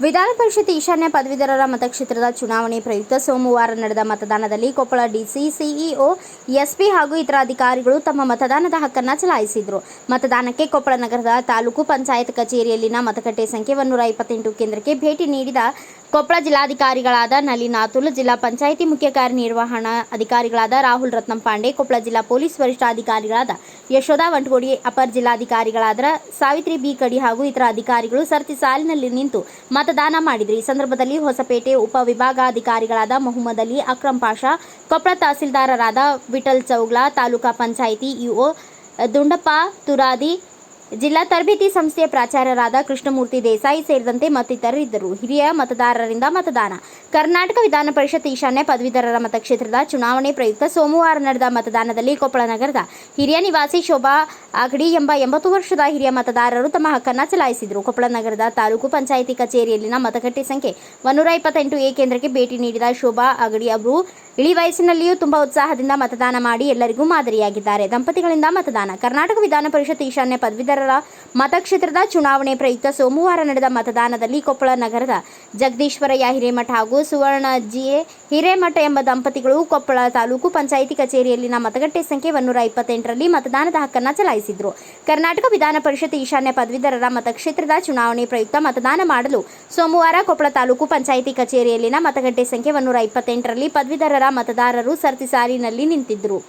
ವಿಧಾನ ಪರಿಷತ್ ಈಶಾನ್ಯ ಪದವೀಧರರ ಮತಕ್ಷೇತ್ರದ ಚುನಾವಣೆ ಪ್ರಯುಕ್ತ ಸೋಮವಾರ ನಡೆದ ಮತದಾನದಲ್ಲಿ ಕೊಪ್ಪಳ ಡಿಸಿ ಸಿಇಒ ಎಸ್ಪಿ ಹಾಗೂ ಇತರ ಅಧಿಕಾರಿಗಳು ತಮ್ಮ ಮತದಾನದ ಹಕ್ಕನ್ನು ಚಲಾಯಿಸಿದರು. ಮತದಾನಕ್ಕೆ ಕೊಪ್ಪಳ ನಗರದ ತಾಲೂಕು ಪಂಚಾಯತ್ ಕಚೇರಿಯಲ್ಲಿನ ಮತಗಟ್ಟೆ ಸಂಖ್ಯೆ ಒನ್ನೂರ ಇಪ್ಪತ್ತೆಂಟು ಕೇಂದ್ರಕ್ಕೆ ಭೇಟಿ ನೀಡಿದ ಕೊಪ್ಪಳ ಜಿಲ್ಲಾಧಿಕಾರಿಗಳಾದ ನಲಿನ್ ಅತುಲ್ ಜಿಲ್ಲಾ ಪಂಚಾಯಿತಿ ಮುಖ್ಯ ಕಾರ್ಯನಿರ್ವಹಣಾ ಅಧಿಕಾರಿಗಳಾದ ರಾಹುಲ್ ರತ್ನಂ ಪಾಂಡೆ ಕೊಪ್ಪಳ ಜಿಲ್ಲಾ ಪೊಲೀಸ್ ವರಿಷ್ಠಾಧಿಕಾರಿಗಳಾದ ಯಶೋಧಾ ವಂಟಗೋಡಿ ಅಪರ ಜಿಲ್ಲಾಧಿಕಾರಿಗಳಾದ ಸಾವಿತ್ರಿ ಬಿ ಕಡಿ ಹಾಗೂ ಇತರ ಅಧಿಕಾರಿಗಳು ಸರತಿ ಸಾಲಿನಲ್ಲಿ ನಿಂತು ಮತದಾನ ಮಾಡಿದರು. ಈ ಸಂದರ್ಭದಲ್ಲಿ ಹೊಸಪೇಟೆ ಉಪವಿಭಾಗಾಧಿಕಾರಿಗಳಾದ ಮೊಹಮ್ಮದ್ ಅಲಿ, ಅಕ್ರಂ ಪಾಷಾ ಕೊಪ್ಪಳ ತಹಸೀಲ್ದಾರರಾದ ವಿಠಲ್ ಚೌಗ್ಲಾ, ತಾಲೂಕಾ ಪಂಚಾಯಿತಿ ಇಒ, ದುಂಡಪ್ಪ ತುರಾದಿ ಜಿಲ್ಲಾ ತರಬೇತಿ ಸಂಸ್ಥೆಯ ಪ್ರಾಚಾರ್ಯರಾದ ಕೃಷ್ಣಮೂರ್ತಿ ದೇಸಾಯಿ ಸೇರಿದಂತೆ ಮತ್ತಿತರರಿದ್ದರು ಹಿರಿಯ ಮತದಾರರಿಂದ ಮತದಾನ. ಕರ್ನಾಟಕ ವಿಧಾನ ಪರಿಷತ್ ಈಶಾನ್ಯ ಪದವೀಧರರ ಮತಕ್ಷೇತ್ರದ ಚುನಾವಣೆ ಪ್ರಯುಕ್ತ ಸೋಮವಾರ ನಡೆದ ಮತದಾನದಲ್ಲಿ ಕೊಪ್ಪಳ ನಗರದ ಹಿರಿಯ ನಿವಾಸಿ ಶೋಭಾ ಅಗಡಿ ಎಂಬ ಎಂಬತ್ತು ವರ್ಷದ ಹಿರಿಯ ಮತದಾರರು ತಮ್ಮ ಹಕ್ಕನ್ನು ಚಲಾಯಿಸಿದರು. ಕೊಪ್ಪಳ ನಗರದ ತಾಲೂಕು ಪಂಚಾಯಿತಿ ಕಚೇರಿಯಲ್ಲಿನ ಮತಗಟ್ಟೆ ಸಂಖ್ಯೆ ಒನ್ನೂರ ಇಪ್ಪತ್ತೆಂಟು ಎ ಕೇಂದ್ರಕ್ಕೆ ಭೇಟಿ ನೀಡಿದ ಶೋಭಾ ಅಗಡಿ ಅವರು, ಇಳಿ ವಯಸ್ಸಿನಲ್ಲಿಯೂ ತುಂಬಾ ಉತ್ಸಾಹದಿಂದ ಮತದಾನ ಮಾಡಿ ಎಲ್ಲರಿಗೂ ಮಾದರಿಯಾಗಿದ್ದಾರೆ. ದಂಪತಿಗಳಿಂದ ಮತದಾನ. ಕರ್ನಾಟಕ ವಿಧಾನ ಪರಿಷತ್ ಈಶಾನ್ಯ ಪದವೀಧರರ ಮತಕ್ಷೇತ್ರದ ಚುನಾವಣೆ ಪ್ರಯುಕ್ತ ಸೋಮವಾರ ನಡೆದ ಮತದಾನದಲ್ಲಿ ಕೊಪ್ಪಳ ನಗರದ ಜಗದೀಶ್ವರಯ್ಯ ಹಿರೇಮಠ ಹಾಗೂ ಸುವರ್ಣ ಜಿಎ ಹಿರೇಮಠ ಎಂಬ ದಂಪತಿಗಳು ಕೊಪ್ಪಳ ತಾಲೂಕು ಪಂಚಾಯಿತಿ ಕಚೇರಿಯಲ್ಲಿನ ಮತಗಟ್ಟೆ ಸಂಖ್ಯೆ ಒನ್ನೂರ ಇಪ್ಪತ್ತೆಂಟರಲ್ಲಿ ಮತದಾನದ ಹಕ್ಕನ್ನು ಚಲಾಯಿಸಿದ್ರು. ಕರ್ನಾಟಕ ವಿಧಾನ ಪರಿಷತ್ ಈಶಾನ್ಯ ಪದವೀಧರರ ಮತಕ್ಷೇತ್ರದ ಚುನಾವಣೆ ಪ್ರಯುಕ್ತ ಮತದಾನ ಮಾಡಲು ಸೋಮವಾರ ಕೊಪ್ಪಳ ತಾಲೂಕು ಪಂಚಾಯಿತಿ ಕಚೇರಿಯಲ್ಲಿನ ಮತಗಟ್ಟೆ ಸಂಖ್ಯೆ ಒನ್ನೂರ ಇಪ್ಪತ್ತೆಂಟರಲ್ಲಿ ಪದವೀಧರರ ಮತದಾರರು ಸರತಿ ಸಾಲಿನಲ್ಲಿ ನಿಂತಿದ್ದರು